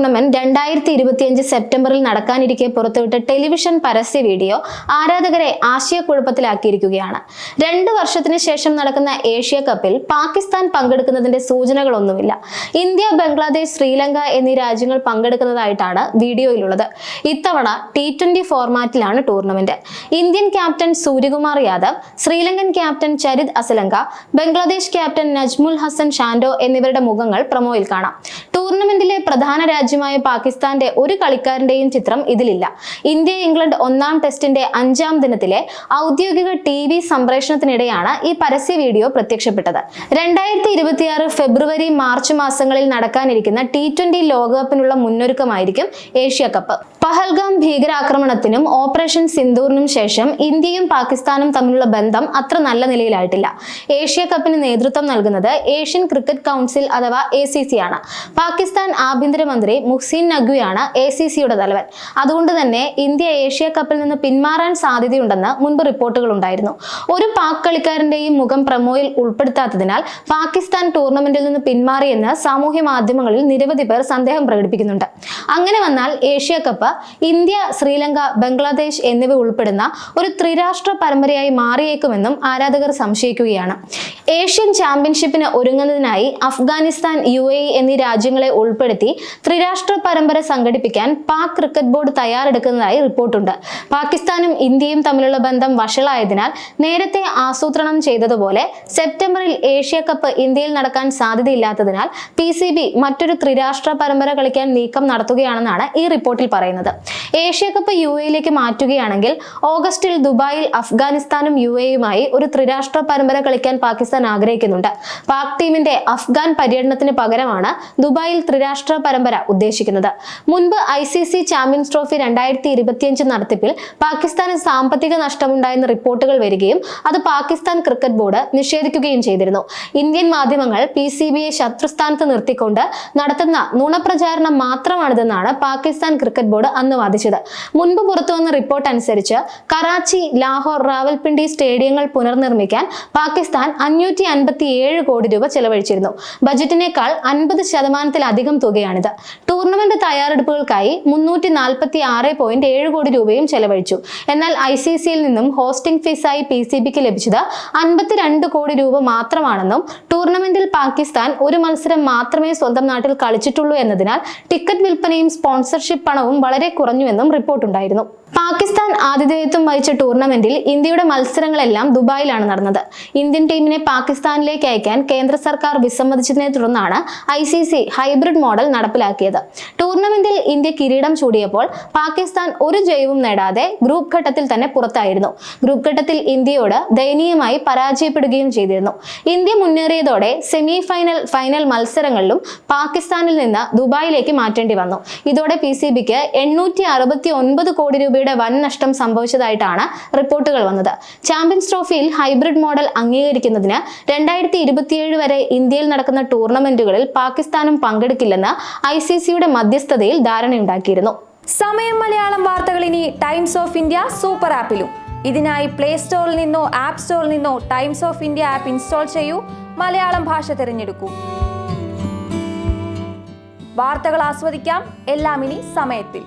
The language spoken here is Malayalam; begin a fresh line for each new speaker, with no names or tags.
ടൂർണമെന്റ് രണ്ടായിരത്തി ഇരുപത്തിയഞ്ച് സെപ്റ്റംബറിൽ നടക്കാനിരിക്കെ പുറത്തുവിട്ട ടെലിവിഷൻ പരസ്യ വീഡിയോ ആരാധകരെ ആശയക്കുഴപ്പത്തിലാക്കിയിരിക്കുകയാണ്. രണ്ട് വർഷത്തിന് ശേഷം നടക്കുന്ന ഏഷ്യ കപ്പിൽ പാകിസ്ഥാൻ പങ്കെടുക്കുന്നതിന്റെ സൂചനകളൊന്നുമില്ല. ഇന്ത്യ ബംഗ്ലാദേശ് ശ്രീലങ്ക എന്നീ രാജ്യങ്ങൾ പങ്കെടുക്കുന്നതായിട്ടാണ് വീഡിയോയിലുള്ളത്. ഇത്തവണ T twenty ഫോർമാറ്റിലാണ് tournament. Indian captain Suryakumar Yadav Sri Lankan captain Charith Asalanka Bangladesh captain Najmul Hasan Shanto എന്നിവരുടെ മുഖങ്ങൾ പ്രമോയിൽ കാണാം. ടൂർണമെന്റിലെ പ്രധാന രാജ്യമായ പാകിസ്ഥാന്റെ ഒരു കളിക്കാരന്റെയും ചിത്രം ഇതിലില്ല. ഇന്ത്യ ഇംഗ്ലണ്ട് ഒന്നാം ടെസ്റ്റിന്റെ അഞ്ചാം ദിനത്തിലെ ഔദ്യോഗിക ടി വി സംപ്രേഷണത്തിനിടെയാണ് ഈ പരസ്യ വീഡിയോ പ്രത്യക്ഷപ്പെട്ടത്. രണ്ടായിരത്തി ഇരുപത്തിയാറ് ഫെബ്രുവരി മാർച്ച് മാസങ്ങളിൽ നടക്കാനിരിക്കുന്ന ടി ട്വന്റി ലോകകപ്പിനുള്ള മുന്നൊരുക്കമായിരിക്കും ഏഷ്യ കപ്പ് പഹൽഗാം ഭീകരാക്രമണത്തിനും ഓപ്പറേഷൻ സിന്ദൂറിനും ശേഷം ഇന്ത്യയും പാകിസ്ഥാനും തമ്മിലുള്ള ബന്ധം അത്ര നല്ല നിലയിലായിട്ടില്ല. ഏഷ്യ കപ്പിന് നേതൃത്വം നൽകുന്നത് ഏഷ്യൻ ക്രിക്കറ്റ് കൗൺസിൽ അഥവാ എ ആണ്. പാകിസ്ഥാൻ ആഭ്യന്തരമന്ത്രി മുഹ്സിൻ നഖ്വിയാണ് എ സി സിയുടെ തലവൻ. അതുകൊണ്ട് തന്നെ ഇന്ത്യ ഏഷ്യ കപ്പിൽ നിന്ന് പിന്മാറാൻ സാധ്യതയുണ്ടെന്ന് മുൻപ് റിപ്പോർട്ടുകൾ ഉണ്ടായിരുന്നു. ഒരു പാക് കളിക്കാരന്റെയും മുഖം പ്രമോയിൽ ഉൾപ്പെടുത്താത്തതിനാൽ പാകിസ്ഥാൻ ടൂർണമെന്റിൽ നിന്ന് പിന്മാറിയെന്ന് സാമൂഹ്യ മാധ്യമങ്ങളിൽ നിരവധി പേർ സന്ദേഹം പ്രകടിപ്പിക്കുന്നുണ്ട്. അങ്ങനെ വന്നാൽ Asia cup India Sri Lanka Bangladesh എന്നിവ ഉൾപ്പെടുന്ന ഒരു ത്രിരാഷ്ട്ര പരമ്പരയായി മാറിയേക്കുമെന്നും ആരാധകർ സംശയിക്കുകയാണ്. ഏഷ്യൻ ചാമ്പ്യൻഷിപ്പിന് ഒരുങ്ങുന്നതിനായി അഫ്ഗാനിസ്ഥാൻ യു എ എന്നീ രാജ്യങ്ങളെ ഉൾപ്പെടുത്തി ത്രിരാഷ്ട്ര പരമ്പര സംഘടിപ്പിക്കാൻ പാക് ക്രിക്കറ്റ് ബോർഡ് തയ്യാറെടുക്കുന്നതായി റിപ്പോർട്ടുണ്ട്. പാകിസ്ഥാനും ഇന്ത്യയും തമ്മിലുള്ള ബന്ധം വഷളായതിനാൽ നേരത്തെ ആസൂത്രണം ചെയ്തതുപോലെ സെപ്റ്റംബറിൽ ഏഷ്യ കപ്പ് ഇന്ത്യയിൽ നടക്കാൻ സാധ്യതയില്ലാത്തതിനാൽ പി മറ്റൊരു ത്രിരാഷ്ട്ര പരമ്പര കളിക്കാൻ നീക്കം നടത്തുകയാണെന്നാണ് ഈ റിപ്പോർട്ടിൽ പറയുന്നത്. ഏഷ്യ കപ്പ് യു എയിലേക്ക് മാറ്റുകയാണെങ്കിൽ ഓഗസ്റ്റിൽ ദുബായിൽ അഫ്ഗാനിസ്ഥാനും യു എയുമായി ഒരു ത്രിരാഷ്ട്ര പരമ്പര കളിക്കാൻ പാകിസ്ഥാൻ ആഗ്രഹിക്കുന്നുണ്ട്. പാക് ടീമിന്റെ അഫ്ഗാൻ പര്യടനത്തിന് പകരമാണ് ദുബായിൽ ത്രിരാഷ്ട്ര പരമ്പര ഉദ്ദേശിക്കുന്നത്. മുൻപ് I C C champions trophy രണ്ടായിരത്തി ഇരുപത്തിയഞ്ച് നടത്തിപ്പിൽ പാകിസ്ഥാന് സാമ്പത്തിക നഷ്ടമുണ്ടായെന്ന റിപ്പോർട്ടുകൾ വരികയും അത് പാകിസ്ഥാൻ ക്രിക്കറ്റ് ബോർഡ് നിഷേധിക്കുകയും ചെയ്തിരുന്നു. ഇന്ത്യൻ മാധ്യമങ്ങൾ പി സി ബിയെ ശത്രുസ്ഥാനത്ത് നിർത്തിക്കൊണ്ട് നടത്തുന്ന നുണപ്രചാരണം മാത്രമാണിതെന്നാണ് പാകിസ്ഥാൻ ക്രിക്കറ്റ് ബോർഡ് അന്ന് വാദിച്ചത്. മുൻപ് പുറത്തുവന്ന റിപ്പോർട്ട് അനുസരിച്ച് കറാച്ചി ലാഹോർ റാവൽപിണ്ടി സ്റ്റേഡിയങ്ങൾ പുനർനിർമ്മിക്കാൻ പാകിസ്ഥാൻ അഞ്ഞൂറ്റി അൻപത്തി ഏഴ് കോടി രൂപ ചെലവഴിച്ചിരുന്നു. ബജറ്റിനേക്കാൾ അൻപത് ശതമാനത്തിലധികം തുകയാണിത്. ടൂർണമെന്റ് തയ്യാറെടുപ്പുകൾക്കായി മുന്നൂറ്റി നാൽപ്പത്തി ആറ് പോയിന്റ് ഏഴ് കോടി രൂപയും ചെലവഴിച്ചു. എന്നാൽ ഐ സി സിയിൽ നിന്നും ഹോസ്റ്റിംഗ് ഫീസായി പി സി ബിക്ക് ലഭിച്ചത് അൻപത്തിരണ്ട് കോടി രൂപ മാത്രമാണെന്നും ടൂർണമെന്റിൽ പാകിസ്ഥാൻ ഒരു മത്സരം മാത്രമേ സ്വന്തം നാട്ടിൽ കളിച്ചിട്ടുള്ളൂ എന്നതിനാൽ ടിക്കറ്റ് വിൽപ്പനയും സ്പോൺസർഷിപ്പ് പണവും വളരെ കുറഞ്ഞുവെന്നും റിപ്പോർട്ടുണ്ടായിരുന്നു പാകിസ്ഥാൻ ആതിഥേയത്വം വഹിച്ച ടൂർണമെന്റിൽ ഇന്ത്യയുടെ മത്സരങ്ങളെല്ലാം ദുബായിലാണ് നടന്നത്. ഇന്ത്യൻ ടീമിനെ പാകിസ്ഥാനിലേക്ക് അയക്കാൻ കേന്ദ്ര സർക്കാർ വിസമ്മതിച്ചതിനെ തുടർന്നാണ് I C C hybrid model നടപ്പിലാക്കിയത്. ടൂർണമെന്റിൽ ഇന്ത്യ കിരീടം ചൂടിയപ്പോൾ പാകിസ്ഥാൻ ഒരു ജയവും നേടാതെ ഗ്രൂപ്പ് ഘട്ടത്തിൽ തന്നെ പുറത്തായിരുന്നു. ഗ്രൂപ്പ് ഘട്ടത്തിൽ ഇന്ത്യയോട് ദയനീയമായി പരാജയപ്പെടുകയും ചെയ്തിരുന്നു. ഇന്ത്യ മുന്നേറിയതോടെ സെമി ഫൈനൽ ഫൈനൽ മത്സരങ്ങളിലും പാകിസ്ഥാനിൽ നിന്ന് ദുബായിലേക്ക് മാറ്റേണ്ടി വന്നു. ഇതോടെ പി സി ബിക്ക് എണ്ണൂറ്റി അറുപത്തി ഒൻപത് കോടി രൂപയുടെ വൻ നഷ്ടം സംഭവിച്ചതായിട്ടാണ് റിപ്പോർട്ടുകൾ വന്നത്. ചാമ്പ്യൻസ് ട്രോഫിയിൽ ഹൈബ്രിഡ് മോഡൽ അംഗീകരിക്കുന്നതിന് രണ്ടായിരത്തി ഇരുപത്തിയേഴ് വരെ ഇന്ത്യയിൽ നടക്കുന്ന ടൂർണമെന്റുകളിൽ പാകിസ്ഥാനും പങ്കെടുക്കില്ലെന്ന് ഐ സി സിയുടെ മധ്യസ്ഥതയിൽ ധാരണയുണ്ടാക്കിയിരുന്നു.
സമയം മലയാളം വാർത്തകൾ ഇനി ടൈംസ് ഓഫ് ഇന്ത്യ സൂപ്പർ ആപ്പിലും. ഇതിനായി പ്ലേ സ്റ്റോറിൽ നിന്നോ ആപ്പ് സ്റ്റോറിൽ നിന്നോ Times of India app install ചെയ്യൂ. മലയാളം ഭാഷ തിരഞ്ഞെടുക്കൂ. വാർത്തകൾ ആസ്വദിക്കാം. എല്ലാം ഇനി സമയത്തിൽ.